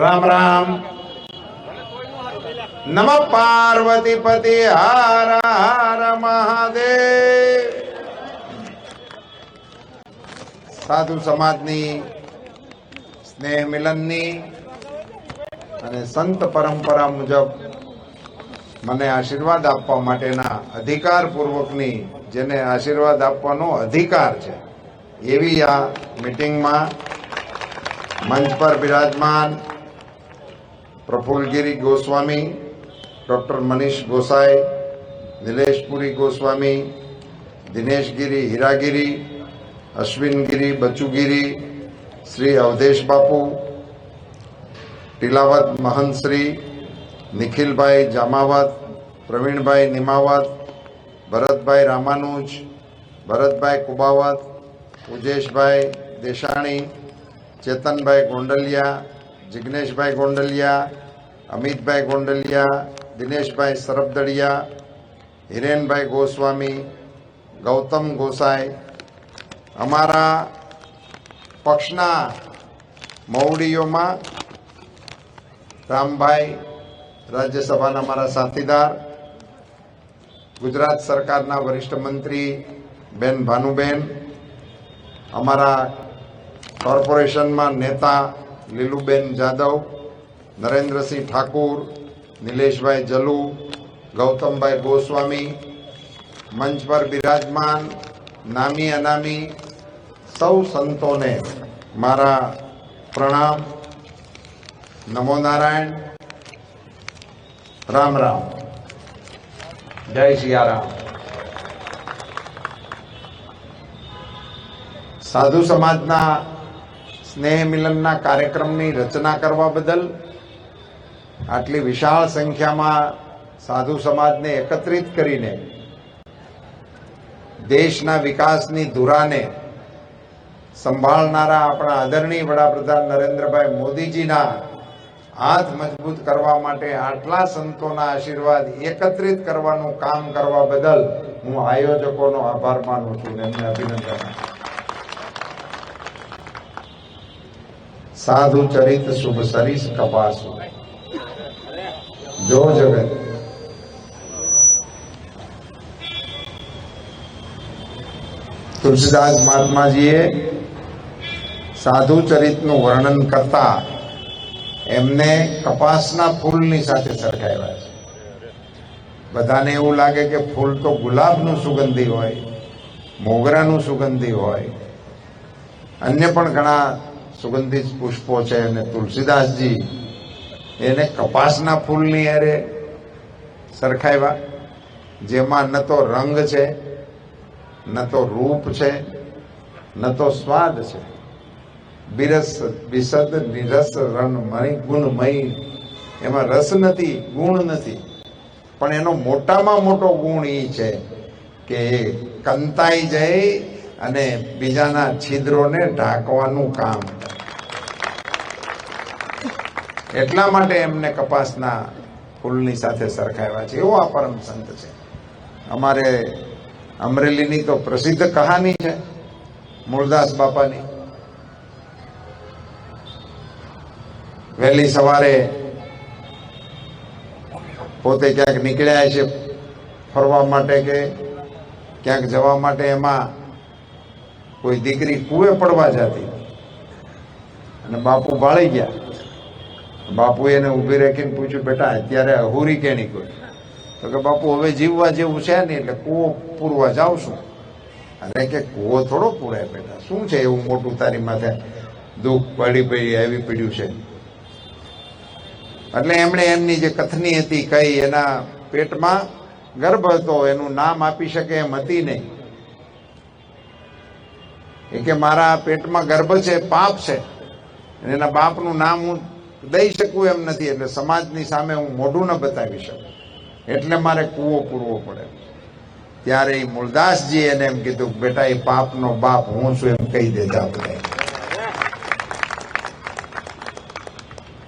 રામ રામ. નમ પાર્વતી પતિ હાર હાર મહાદેવ. સાધુ સમાજની, સ્નેહ મિલનની અને સંત પરંપરા મુજબ મને આશીર્વાદ આપવા માટેના અધિકાર પૂર્વકની જેને આશીર્વાદ આપવાનો અધિકાર છે, એવી આ મિટિંગમાં મંચ પર બિરાજમાન પ્રફુલગીરી ગોસ્વામી, ડૉક્ટર મનીષ ગોસાઈ, નિલેશપુરી ગોસ્વામી, દિનેશગીરી હીરાગીરી, અશ્વિનગીરી બચુગીરી, શ્રી અવધેશ બાપુ, ટીલાવત મહંતશ્રી, નિખિલભાઈ જામાવત, પ્રવીણભાઈ નિમાવત, ભરતભાઈ રામાનુજ, ભરતભાઈ કુબાવત ઉજેશભાઈ દેશાણી ચેતનભાઈ ગોંડલિયા જિગ્નેશભાઈ ગોંડલિયા, અમિતભાઈ ગોંડલિયા, દિનેશભાઈ સરબદડિયા, હિરેનભાઈ ગોસ્વામી, ગૌતમ ગોસાઈ. અમારા પક્ષના મૌડીઓમાં રામભાઈ રાજ્યસભાના મારા સાથીદાર, ગુજરાત સરકારના વરિષ્ઠ મંત્રી બેન ભાનુબેન, અમારા કોર્પોરેશનમાં નેતા લીલુબેન જાદવ, નરેન્દ્રસિંહ ઠાકુર, નિલેશભાઈ જલુ, ગૌતમભાઈ ગોસ્વામી, મંચ પર બિરાજમાન, નામી અનામી, સૌ સંતોને મારા પ્રણામ. નમો નારાયણ. રામ રામ. જય સિયારામ સાધુ સમાજના સ્નેહ મિલનના કાર્યક્રમની રચના કરવા બદલ આટલી વિશાળ સંખ્યામાં સાધુ સમાજને એકત્રિત કરીને દેશના વિકાસની ધુરાને સંભાળનારા આપણા આદરણીય વડાપ્રધાન નરેન્દ્રભાઈ મોદીજીના હાથ મજબૂત કરવા માટે આટલા સંતોના આશીર્વાદ એકત્રિત કરવાનું કામ કરવા બદલ હું આયોજકોનો આભાર માનું છું એમને અભિનંદન આપું છું. સાધુ ચરિત શુભ સરીસ કપાસુ જો જગત તુલસીદાસ મહાત્માજીએ સાધુ ચરિતનું વર્ણન કરતા એમને કપાસના ફૂલની સાથે સરખાવ્યા છે. બધાને એવું લાગે કે ફૂલ તો ગુલાબનું સુગંધી હોય, મોગરાનું સુગંધી હોય. અન્ય પણ ઘણા સુગંધિત પુષ્પો છે અને તુલસીદાસજી એને કપાસના ફૂલની અરે સરખાવ્યા, જેમાં ન તો રંગ છે, ન તો રૂપ છે, ન તો સ્વાદ છે. બિરસ, બિસદ, નિરસ રન મય ગુણમય, એમાં રસ નથી, ગુણ નથી. પણ એનો મોટામાં મોટો ગુણ એ છે કે કંતાઈ જાય અને બીજાના છિદ્રોને ઢાંકવાનું કામ. એટલા માટે એમને કપાસના ફૂલની સાથે સરખાવ્યા છે. એવો આ પરમ સંત છે. અમારે અમરેલીની તો પ્રસિદ્ધ કહાની છે, મૂળદાસ બાપાની. વહેલી સવારે પોતે ક્યાંક નીકળ્યા છે ફરવા માટે કે ક્યાંક જવા માટે એમાં કોઈ દીકરી કુએ પડવા જતી. અને બાપુ ભાળી ગયા. બાપુ એને ઊભી રાખીને પૂછ્યું, બેટા, અત્યારે અહુરી કેણી કોઈ? તો કે, બાપુ, હવે જીવવા જેવું છે નહીં એટલે કૂવો પૂરવા જાઉં છું. અરે કે, કૂવો થોડો પૂરાય બેટા, શું છે એવું મોટું તારી માથે દુઃખ પડી પડી, આવી પડ્યું છે? એટલે એમણે એમની જે કથની હતી, કઈ એના પેટમાં ગર્ભ હતો, એનું નામ આપી શકે એમ હતી નહીં. કે મારા પેટમાં ગર્ભ છે, પાપ છે. એના બાપનું નામ હું દઈ શકું એમ નથી, એટલે સમાજની સામે હું મોઢું ન બતાવી શકું. એટલે મારે કૂવો પૂરવો પડે. ત્યારે એ મૂળદાસજી એને એમ કીધું, બેટા એ પાપનો બાપ હું છું, એમ કહી દેતા બધા.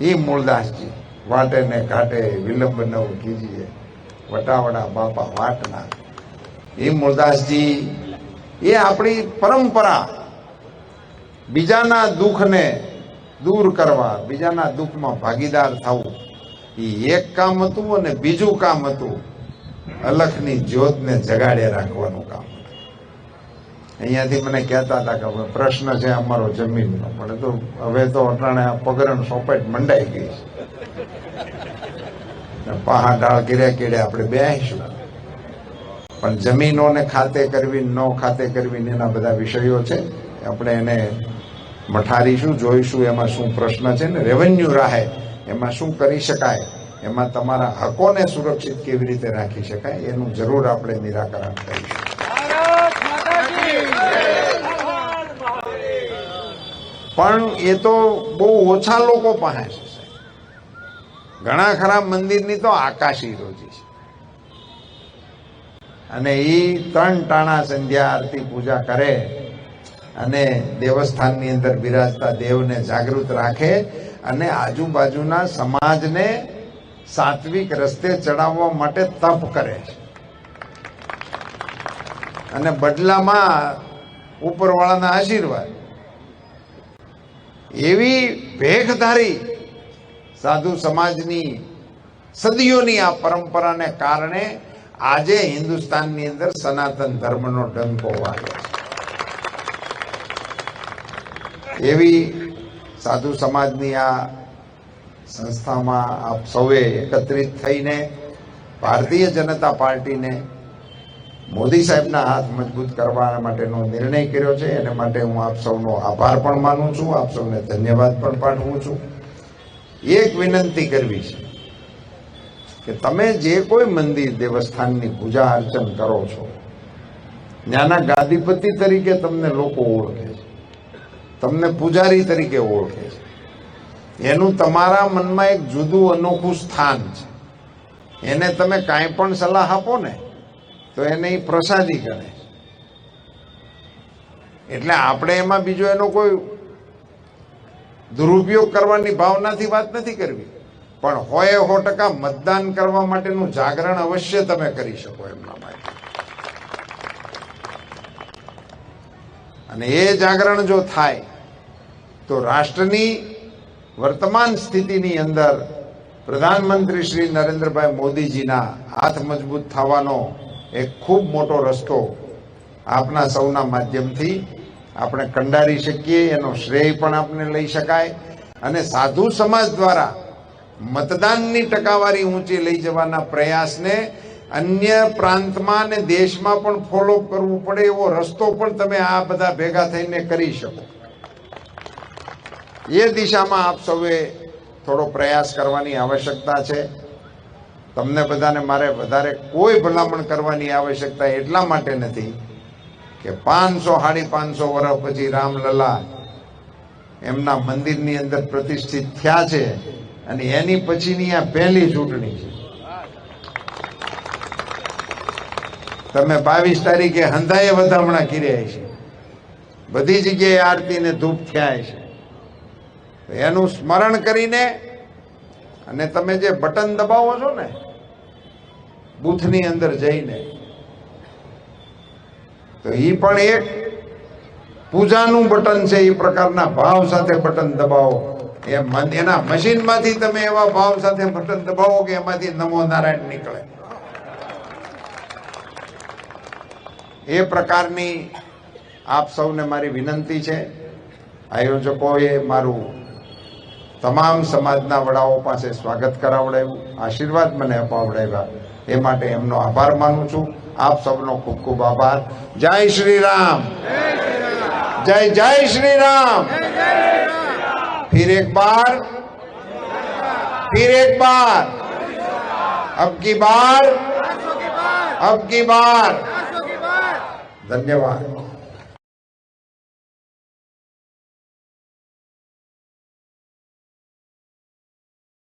એ મૂળદાસજી વાટે ને ઘાટે વિલંબ નવ કીજીએ વટાવડા બાપા વાટના. એ મૂળદાસજી એ આપણી પરંપરા. બીજાના દુઃખને દૂર કરવા, બીજાના દુઃખમાં ભાગીદાર થવું. એ એક કામ હતું અને બીજું કામ હતું. અલખની જ્યોતને જગાડે રાખવાનું કામ. અહીંયાથી મને કહેતા હતા કે પ્રશ્ન છે અમારો જમીનનો. પણ તો હવે તો અટાણે પગરણ સોપેટ મંડાઈ ગઈ છે. પહાડ ડાળ કર્યા કેડે આપણે બેસીશું પણ જમીનોને ખાતે કરવી ન ખાતે કરવી એના બધા વિષયો છે. આપણે એને મઠારીશું જોઈશું એમાં શું પ્રશ્ન છે ને રેવન્યુ રાહે એમાં શું કરી શકાય એમાં તમારા હકોને સુરક્ષિત કેવી રીતે રાખી શકાય એનું જરૂર આપણે નિરાકરણ કરીશું. પણ એ તો બહુ ઓછા લોકો પાસે છે. ઘણા ખરા મંદિરની તો આકાશી રોજી છે. અને એ ત્રણ ટાણા સંધ્યા આરતી પૂજા કરે અને દેવસ્થાનની અંદર બિરાજતા દેવને જાગૃત રાખે અને આજુબાજુના સમાજને સાત્વિક રસ્તે ચડાવવા માટે તપ કરે અને બદલામાં ઉપરવાળાના આશીર્વાદ. એવી ભેખધારી સાધુ સમાજની સદીઓની આ પરંપરાને કારણે આજે હિન્દુસ્તાનની અંદર સનાતન ધર્મનો ડંકો વાગ્યો એવી સાધુ સમાજની આ સંસ્થામાં આપ સૌએ એકત્રિત થઈને ભારતીય જનતા પાર્ટીને મોદી સાહેબના હાથ મજબૂત કરવા માટેનો નિર્ણય કર્યો છે. એને માટે હું આપ સૌનો આભાર પણ માનું છું. આપ સૌને ધન્યવાદ પણ પાઠવું છું. એક વિનંતી કરવી છે. કે તમે જે કોઈ મંદિર દેવસ્થાનની પૂજા અર્ચન કરો છો, ત્યાંના ગાદીપતિ તરીકે તમને લોકો ઓળખે છે, તમને પૂજારી તરીકે ઓળખે છે. એનું તમારા મનમાં એક જુદું અનોખું સ્થાન છે. એને તમે કાંઈ પણ સલાહ આપો ને, તો એને એ પ્રસાદી ગણે એટલે આપણે એમાં બીજો એનો કોઈ દુરુપયોગ કરવાની ભાવનાથી વાત નથી કરવી. પણ હોય સો ટકા મતદાન કરવા માટેનું જાગરણ અવશ્ય તમે કરી શકો એમના માટે. અને એ જાગરણ જો થાય, તો રાષ્ટ્રની વર્તમાન સ્થિતિની અંદર પ્રધાનમંત્રી શ્રી નરેન્દ્રભાઈ મોદીજીના હાથ મજબૂત થવાનો એક ખૂબ મોટો રસ્તો આપના સૌના માધ્યમથી આપણે કંડારી શકીએ, એનો શ્રેય પણ આપણે લઈ શકાય. અને સાધુ સમાજ દ્વારા મતદાનની ટકાવારી ઊંચી લઈ જવાના પ્રયાસને અન્ય પ્રાંતમાં અને દેશમાં પણ ફોલો કરવું પડે એવો રસ્તો પણ તમે આ બધા ભેગા થઈને કરી શકો. એ દિશામાં આપ સૌએ થોડો પ્રયાસ કરવાની આવશ્યકતા છે. તમને બધાને મારે વધારે કોઈ ભલામણ કરવાની આવશ્યકતા એટલા માટે નથી કે પાંચસો સાડી પાંચસો વર્ષ પછી રામલલા એમના મંદિરની અંદર પ્રતિષ્ઠિત થયા છે. અને એની પછીની આ પહેલી ચૂંટણી છે. તમે બાવીસ તારીખે હંધાએ વધામણા કર્યા છે બધી જગ્યાએ આરતી ને ધૂપ થયા છે એનું સ્મરણ કરીને અને તમે જે બટન દબાવો છો ને, બૂથની અંદર જઈને, તો એ પણ એક પૂજાનું બટન છે એ પ્રકારના ભાવ સાથે બટન દબાવો. એ મન- એના મશીનમાંથી તમે એવા ભાવ સાથે બટન દબાવો કે એમાંથી નમો નારાયણ નીકળે. એ પ્રકારની આપ સૌને મારી વિનંતી છે. આયોજકોએ મારું તમામ સમાજના વડાઓ પાસે સ્વાગત કરાવડાવ્યું, આશીર્વાદ મને અપાવડાવ્યા. એ માટે એમનો આભાર માનું છું. આપ સૌનો ખૂબ ખૂબ આભાર. જય શ્રી રામ. જય જય શ્રી રામ. फिर एक बार। फिर एक बार। अब की बार। अब की बार। धन्यवाद।